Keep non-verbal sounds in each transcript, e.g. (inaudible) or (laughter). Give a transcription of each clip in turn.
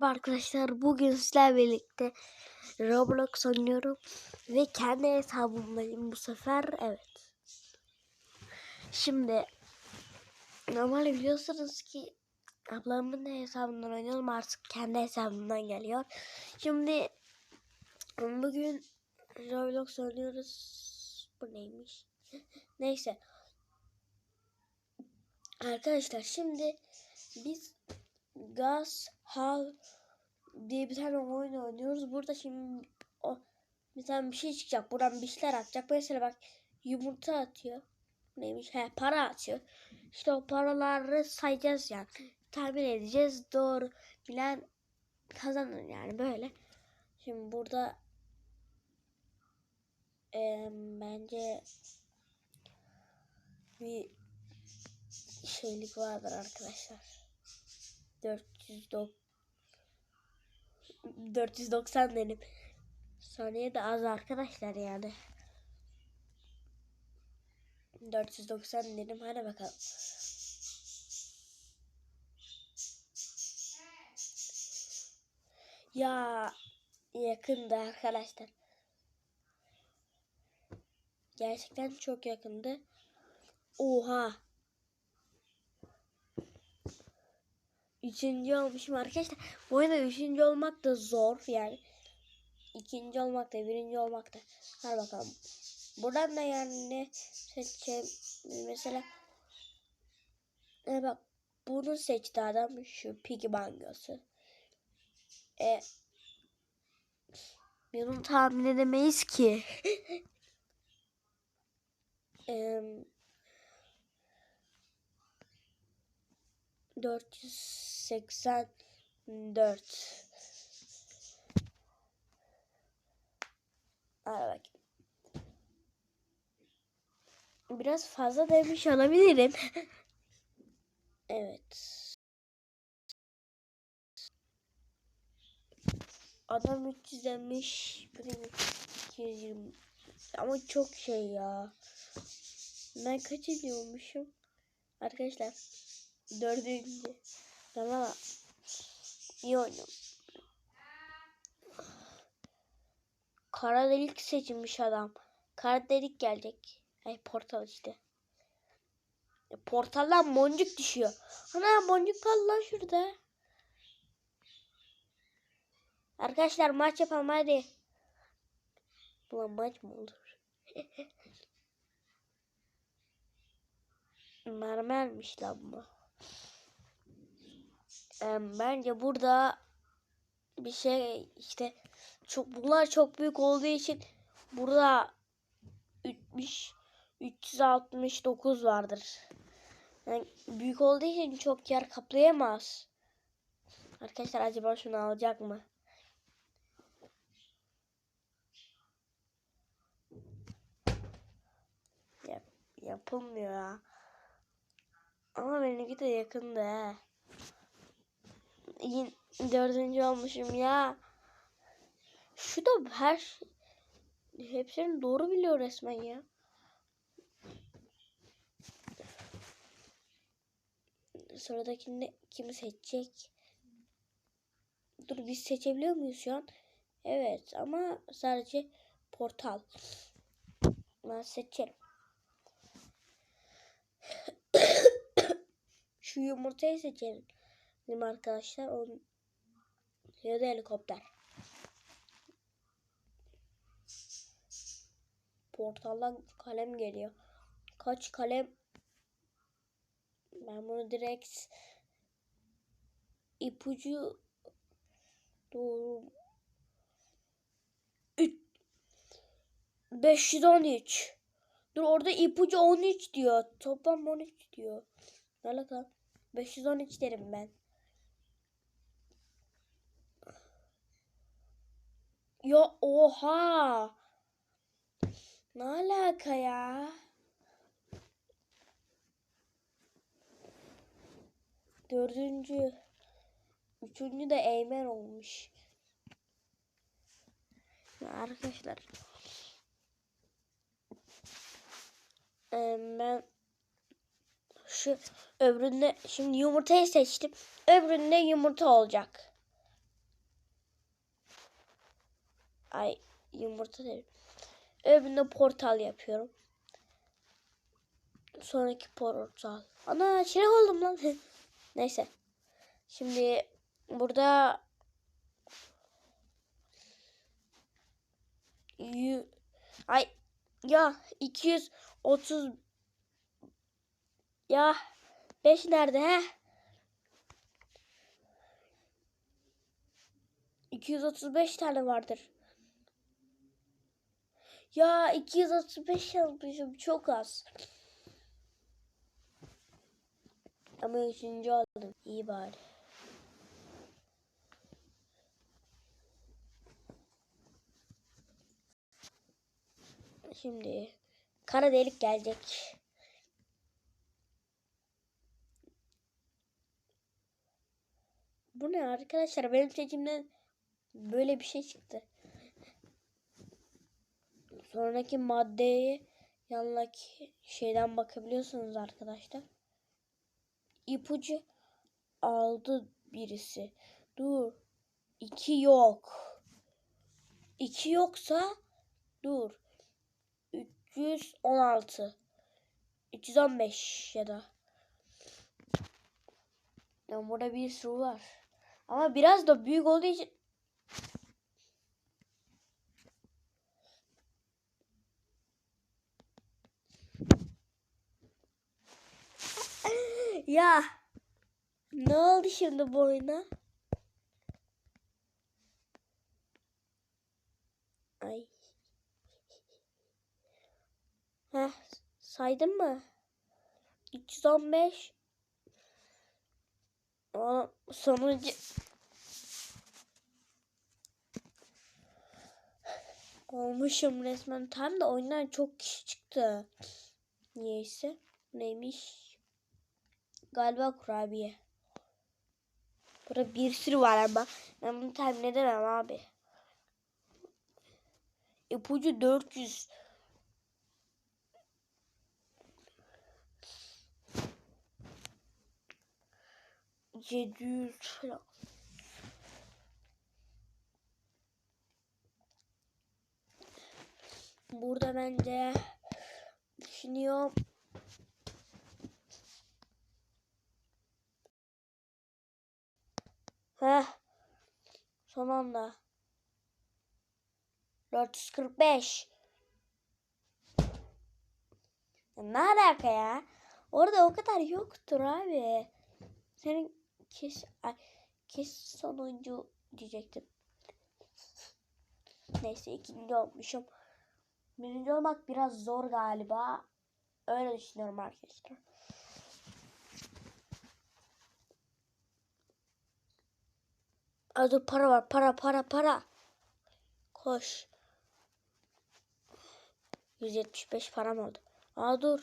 Arkadaşlar bugün sizlerle birlikte Roblox oynuyorum ve kendi hesabımdayım bu sefer evet. Şimdi normalde biliyorsunuz ki ablamın da hesabından oynuyorum artık kendi hesabımdan geliyor. Şimdi bugün Roblox oynuyoruz. Bu neymiş? (laughs) Neyse. Arkadaşlar şimdi biz Gaz Hal diye bir tane oyun oynuyoruz. Burada şimdi o bir tane bir şey çıkacak. Buradan bir şeyler atacak. Mesela bak yumurta atıyor. Neymiş? He para atıyor. İşte o paraları sayacağız yani. Tahmin edeceğiz. Doğru bilen kazanır yani böyle. Şimdi burada eee, bence bir şeylik vardır arkadaşlar. 490 490 dedim. Saniye de az arkadaşlar yani. 490 dedim. Hadi bakalım. Ya yakındı arkadaşlar. Gerçekten çok yakındı. Oha. üçüncü olmuşum arkadaşlar. Bu oyunda üçüncü olmak da zor yani. ikinci olmak da birinci olmak da. Hadi bakalım. Buradan da yani ne seçeceğim mesela e bak bunu seçti adam şu piggy bangosu. E bunu tahmin edemeyiz ki. (laughs) e, 400 84 Aa, bak. Biraz fazla demiş olabilirim. (laughs) evet. Adam 300 demiş. 220. Ama çok şey ya. Ben kaç ediyormuşum? Arkadaşlar. Dördüncü. Ama iyi oynuyorum. Kara delik seçilmiş adam. Kara delik gelecek. Ay portal işte. E, portaldan boncuk düşüyor. Ana boncuk kaldı lan şurada. Arkadaşlar maç yapalım hadi. Ulan maç mı olur? (laughs) Mermermiş lan bu. Em, bence burada bir şey işte çok bunlar çok büyük olduğu için burada 70 369 vardır. Yani büyük olduğu için çok yer kaplayamaz. Arkadaşlar acaba şunu alacak mı? Yap, yapılmıyor ya. Ama benimki de yakında he. Dördüncü olmuşum ya. Şu da her şey- hepsini doğru biliyor resmen ya. Sıradakini kimi seçecek? Dur biz seçebiliyor muyuz şu an? Evet ama sadece portal. Ben seçerim. (coughs) Şu yumurtayı seçelim. Benim arkadaşlar on ya da helikopter. Portaldan kalem geliyor. Kaç kalem? Ben bunu direkt ipucu doğru 513. Dur orada ipucu 13 diyor. Toplam 13 diyor. Ne alaka? 513 derim ben. Ya oha. Ne alaka ya? Dördüncü. Üçüncü de Eymen olmuş. Ya arkadaşlar. Ben şu öbüründe şimdi yumurtayı seçtim. Öbüründe yumurta olacak. Ay yumurta değil. Öbüründe portal yapıyorum. Sonraki portal. Ana çilek oldum lan. (laughs) Neyse. Şimdi burada Yu- Ay ya 230 ya 5 nerede he? 235 tane vardır. Ya 235 yazmışım çok az. Ama üçüncü aldım. İyi bari. Şimdi kara delik gelecek. Bu ne arkadaşlar? Benim seçimden böyle bir şey çıktı. Sonraki maddeye yanındaki şeyden bakabiliyorsunuz arkadaşlar. İpucu aldı birisi. Dur. İki yok. İki yoksa dur. 316 315 ya da ya burada bir sürü var. Ama biraz da büyük olduğu için ya ne oldu şimdi bu oyuna? Ay. Heh, saydın mı? 315 Aa, sonuncu olmuşum resmen. Tam da oyundan çok kişi çıktı. Niyeyse. Neymiş? Galiba kurabiye. Burada bir sürü var ama ben bunu tahmin edemem abi. İpucu 400 700 falan. Burada bence düşünüyorum. Heh. Son anda. 445. Ya ne alaka ya? Orada o kadar yoktur abi. Senin kes ay, kes sonuncu diyecektim. (laughs) Neyse ikinci olmuşum. Birinci olmak biraz zor galiba. Öyle düşünüyorum arkadaşlar. Dur para var para para para. Koş. 175 param oldu. Aa dur.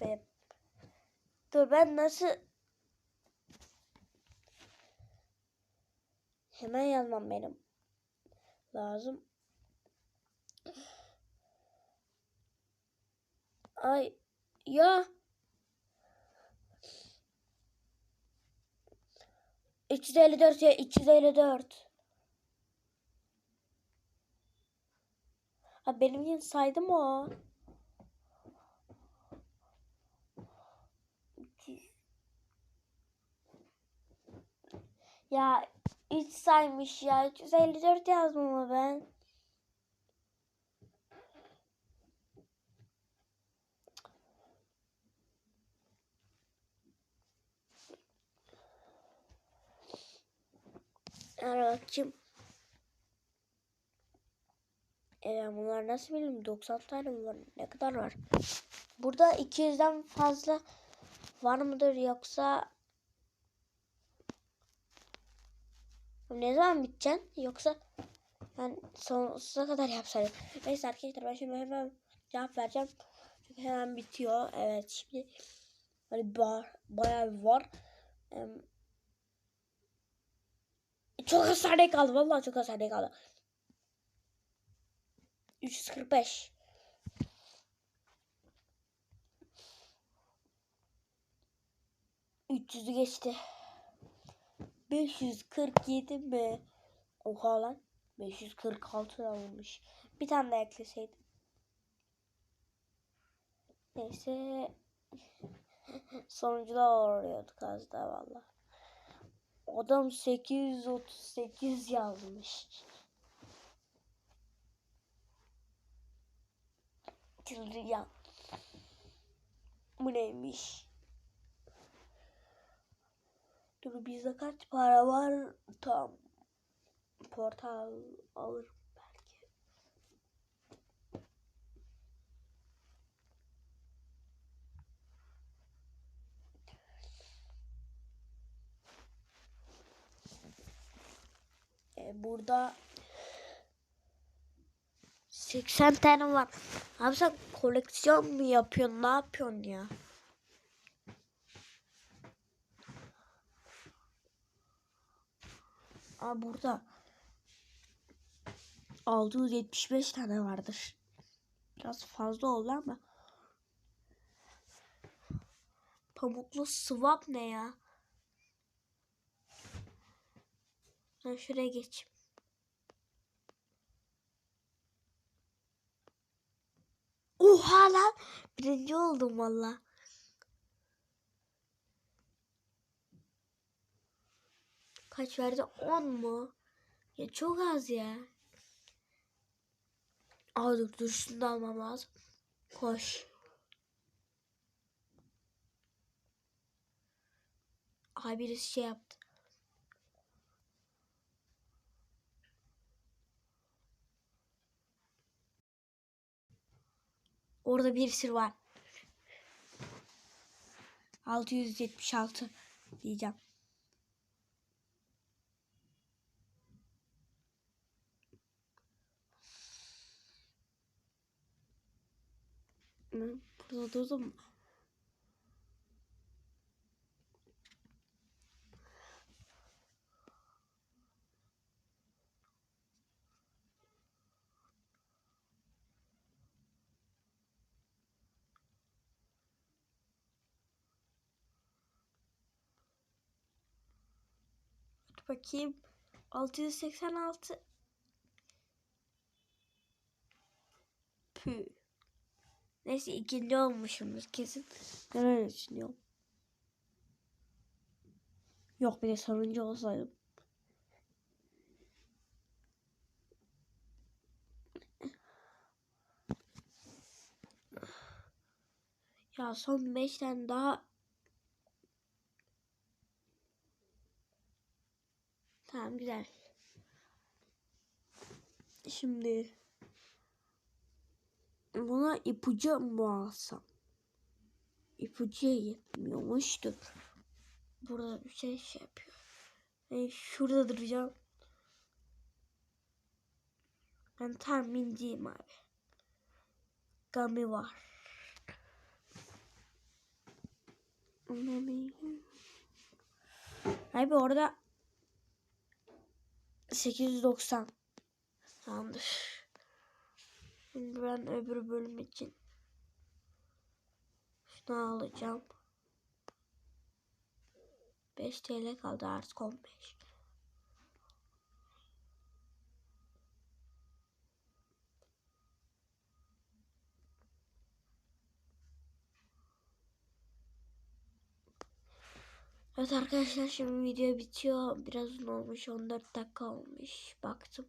Ve dur ben nasıl hemen yazmam benim lazım. Ay ya 354 ya 354. Ha benim için saydım o. Ya 3 saymış ya. 354 yazdım ama ben. Evet bakayım. Evet bunlar nasıl bileyim 90 tane mi var? Ne kadar var? Burada 200'den fazla var mıdır yoksa ne zaman biteceksin yoksa ben sonsuza kadar yapsaydım. Neyse arkadaşlar ben şimdi hemen cevap vereceğim. Çünkü hemen bitiyor. Evet şimdi hani ba bayağı var. Em, çok az saniye kaldı. Vallahi çok az saniye kaldı. 345. Üç yüzü geçti. 547 mi? Oha lan. 546 almış. Bir tane daha ekleseydim. Neyse. (laughs) Sonuncuda oruyorduk az daha valla. Adam 838 yazmış. Trilyan. Bu neymiş? Dur bizde kaç para var? Tam portal alırım burada 80 tane var. Abi sen koleksiyon mu yapıyorsun? Ne yapıyorsun ya? Aa burada 675 tane vardır. Biraz fazla oldu ama. Pamuklu swap ne ya? Ben şuraya geçeyim. Oha lan. Birinci oldum valla. Kaç verdi? 10 mu? Ya çok az ya. Aa dur dur şunu da almam lazım. Koş. Ay birisi şey yaptı. Orada birisi var. 676 diyeceğim. Burada durdum bakayım. 686 Pü. Neyse ikinci olmuşumdur kesin. Ben öyle düşünüyorum. Yok bir de sonuncu olsaydım. Ya son 5 tane daha güzel. Şimdi buna ipucu mu alsam? İpucuya yetmiyormuştur. Burada bir şey şey yapıyor. Ben şurada duracağım. Ben tahminciyim abi. Gami var. Abi orada 890. Tamamdır. Şimdi ben öbür bölüm için şunu alacağım. 5 TL kaldı artık 15. Evet arkadaşlar şimdi video bitiyor. Biraz uzun olmuş. 14 dakika olmuş. Baktım.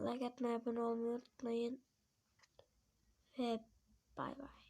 Like atmayı, abone olmayı unutmayın. Ve bay bay.